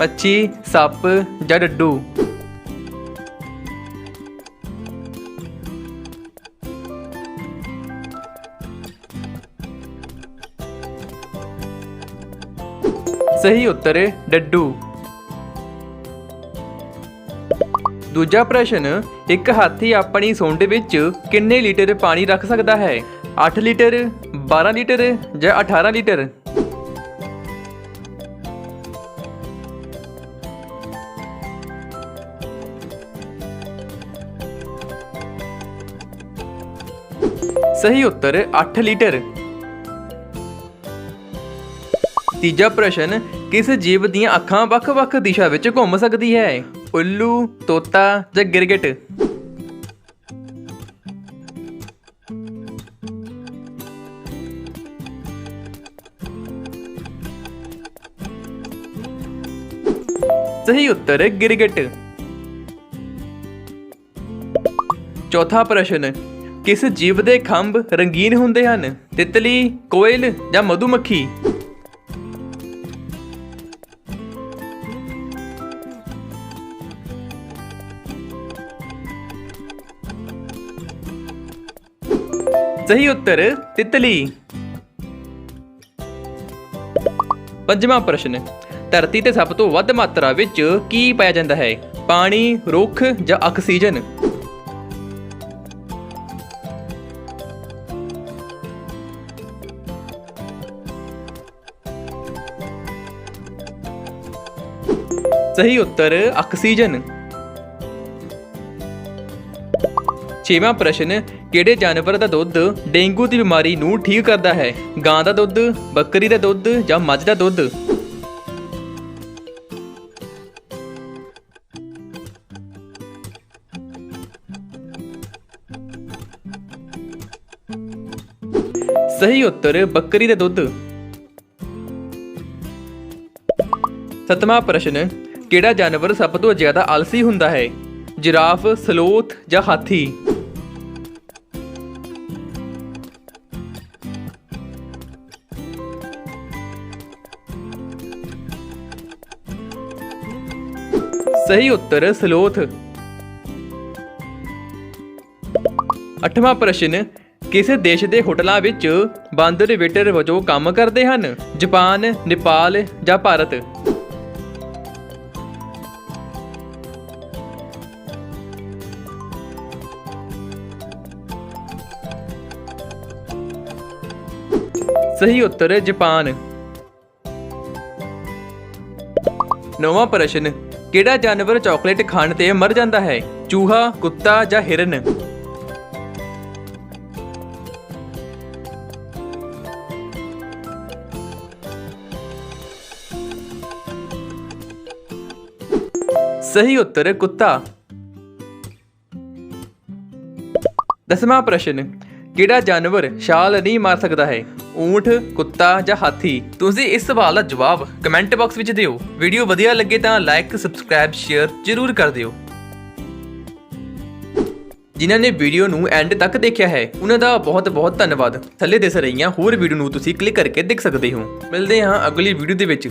ਮੱਛੀ, ਸੱਪ ਜਾਂ ਡੱਡੂ? ਸਹੀ ਉੱਤਰ ਹੈ ਡੱਡੂ। ਦੂਜਾ ਪ੍ਰਸ਼ਨ, ਇੱਕ ਹਾਥੀ ਆਪਣੀ ਸੁੰਡ ਵਿੱਚ ਕਿੰਨੇ ਲੀਟਰ ਪਾਣੀ ਰੱਖ ਸਕਦਾ ਹੈ? 8 ਲੀਟਰ 12 ਲੀਟਰ ਜਾਂ 18 ਲੀਟਰ? ਸਹੀ ਉੱਤਰ 8 ਲੀਟਰ। ਤੀਜਾ ਪ੍ਰਸ਼ਨ, ਕਿਸ ਜੀਵ ਦੀਆਂ ਅੱਖਾਂ ਵੱਖ-ਵੱਖ ਦਿਸ਼ਾ ਵਿੱਚ ਘੁੰਮ ਸਕਦੀ ਹੈ? ਉੱਲੂ, ਤੋਤਾ ਜਾਂ ਗਿਰਗਿਟ? ਸਹੀ ਉੱਤਰ ਹੈ ਗਿਰਗਿਟ। ਚੌਥਾ ਪ੍ਰਸ਼ਨ ਕਿਸ ਜੀਵ ਦੇ ਖੰਭ ਰੰਗੀਨ ਹੁੰਦੇ ਹਨ? ਤਿਤਲੀ, ਕੋਇਲ ਜਾਂ ਮਧੂਮੱਖੀ? ਸਹੀ ਉੱਤਰ, ਤਿਤਲੀ। ਪੰਜਵਾਂ ਪ੍ਰਸ਼ਨ, ਧਰਤੀ ਤੇ ਸਭ ਤੋਂ ਵੱਧ ਮਾਤਰਾ ਵਿੱਚ ਕੀ ਪਾਇਆ ਜਾਂਦਾ ਹੈ? ਪਾਣੀ, ਰੁੱਖ ਜਾਂ ਆਕਸੀਜਨ? ਸਹੀ ਉੱਤਰ, ਆਕਸੀਜਨ। ਛੇਵਾਂ ਪ੍ਰਸ਼ਨ, ਕਿਹੜੇ ਜਾਨਵਰ ਦਾ ਦੁੱਧ ਡੇਂਗੂ ਦੀ ਬਿਮਾਰੀ ਨੂੰ ਠੀਕ ਕਰਦਾ ਹੈ? ਗਾਂ ਦਾ ਦੁੱਧ, ਬੱਕਰੀ ਦਾ ਦੁੱਧ ਜਾਂ ਮੱਝ ਦਾ ਦੁੱਧ? ਸਹੀ ਉੱਤਰ, ਬੱਕਰੀ ਦਾ ਦੁੱਧ। ਸਤਵਾਂ ਪ੍ਰਸ਼ਨ ਕਿਹੜਾ ਜਾਨਵਰ ਸਭ ਤੋਂ ਜ਼ਿਆਦਾ ਆਲਸੀ ਹੁੰਦਾ ਹੈ? ਜਿਰਾਫ, ਸਲੋਥ ਜਾਂ ਹਾਥੀ? ਸਹੀ ਉੱਤਰ, ਸਲੋਥ। ਅੱਠਵਾਂ ਪ੍ਰਸ਼ਨ, ਕਿਸੇ ਦੇਸ਼ ਦੇ ਹੋਟਲਾਂ ਵਿੱਚ ਬਾਂਦਰ ਵੇਟਰ ਵਜੋਂ ਕੰਮ ਕਰਦੇ ਹਨ? ਜਾਪਾਨ, ਨੇਪਾਲ ਜਾਂ ਭਾਰਤ? ਸਹੀ ਉੱਤਰ ਹੈ ਜਾਪਾਨ। ਨੌਵਾਂ ਪ੍ਰਸ਼ਨ, ਕਿਹੜਾ ਜਾਨਵਰ ਚਾਕਲੇਟ ਖਾਣ ਤੇ ਮਰ ਜਾਂਦਾ ਹੈ? ਚੂਹਾ, ਕੁੱਤਾ ਜਾਂ ਹਿਰਨ? ਸਹੀ ਉੱਤਰ ਕੁੱਤਾ। ਦਸਵਾਂ ਪ੍ਰਸ਼ਨ ਕਿਹੜਾ ਜਾਨਵਰ ਛਾਲ ਨਹੀਂ ਮਾਰ ਸਕਦਾ ਹੈ? ਊਂਠ, ਕੁੱਤਾ ਜਾਂ ਹਾਥੀ? ਤੁਸੀਂ ਇਸ ਸਵਾਲ ਦਾ ਜਵਾਬ ਕਮੈਂਟ ਬਾਕਸ ਵਿੱਚ ਦਿਓ। ਵੀਡੀਓ ਵਧੀਆ ਲੱਗੇ ਤਾਂ ਲਾਈਕ ਸਬਸਕ੍ਰਾਈਬ ਸ਼ੇਅਰ ਜ਼ਰੂਰ ਕਰ ਦਿਓ। ਜਿਨ੍ਹਾਂ ਨੇ ਵੀਡੀਓ ਨੂੰ ਐਂਡ ਤੱਕ ਦੇਖਿਆ ਹੈ, ਉਹਨਾਂ ਦਾ ਬਹੁਤ ਬਹੁਤ ਧੰਨਵਾਦ। ਥੱਲੇ ਦਿਸ ਰਹੀਆਂ ਹੋਰ ਵੀਡੀਓ ਨੂੰ ਤੁਸੀਂ ਕਲਿੱਕ ਕਰਕੇ ਦੇਖ ਸਕਦੇ ਹੋ। ਮਿਲਦੇ ਹਾਂ ਅਗਲੀ ਵੀਡੀਓ ਦੇ ਵਿੱਚ।